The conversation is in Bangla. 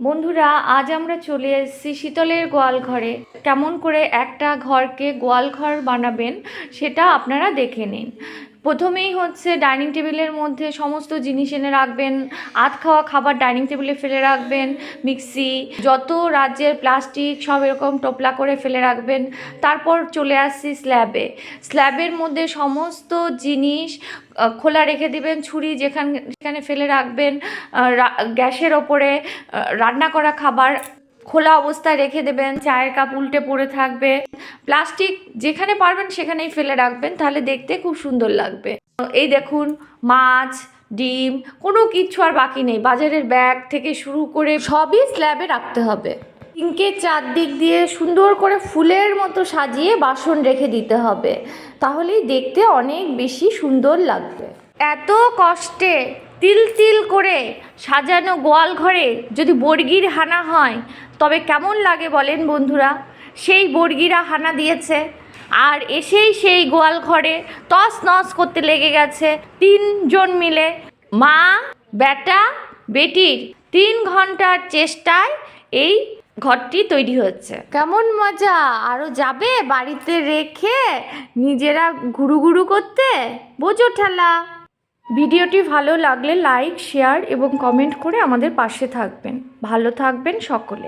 বন্ধুরা, আজ আমরা চলে এসেছি শীতলের গোয়াল ঘরে। কেমন করে একটা ঘরকে গোয়াল ঘর বানাবেন, সেটা আপনারা দেখে নিন। প্রথমেই হচ্ছে ডাইনিং টেবিলের মধ্যে সমস্ত জিনিস এনে রাখবেন। আধ খাওয়া খাবার ডাইনিং টেবিলে ফেলে রাখবেন, মিক্সি, যত রাজ্যের প্লাস্টিক সব এরকম টোপলা করে ফেলে রাখবেন। তারপর চলে আসছি স্ল্যাবে। স্ল্যাবের মধ্যে সমস্ত জিনিস খোলা রেখে দিবেন, ছুরি যেখানে যেখানে ফেলে রাখবেন গ্যাসের ওপরে রান্না করা খাবার খোলা অবস্থায় রেখে দেবেন, চায়ের কাপ উল্টে পড়ে থাকবে। প্লাস্টিক যেখানে পারবেন সেখানেই ফেলে রাখবেন, তাহলে দেখতে খুব সুন্দর লাগবে। এই দেখুন, মাছ, ডিম, কোনো কিচ্ছু আর বাকি নেই। বাজারের ব্যাগ থেকে শুরু করে সবই স্ল্যাবে রাখতে হবে। সিঙ্কের চারদিক দিয়ে সুন্দর করে ফুলের মতো সাজিয়ে বাসন রেখে দিতে হবে। তাহলেই দেখতে অনেক বেশি সুন্দর লাগবে। এত কষ্টে তিল তিল করে সাজানো গোয়াল ঘরে যদি বর্গির হানা হয়, তবে কেমন লাগে বলেন বন্ধুরা? সেই বর্গিরা হানা দিয়েছে। আর এসেই সেই গোয়াল ঘরে তস নস করতে লেগে গেছে তিনজন মিলে। মা, বেটা, বেটির তিন ঘণ্টার চেষ্টায় এই ঘরটি তৈরি হচ্ছে কেমন মজা! আরও যাবে বাড়িতে রেখে নিজেরা ঘুরু ঘুরু করতে? বোঝো ঠেলা! ভিডিওটি ভালো লাগলে লাইক শেয়ার এবং কমেন্ট করে আমাদের পাশে থাকবেন। ভালো থাকবেন সকলে।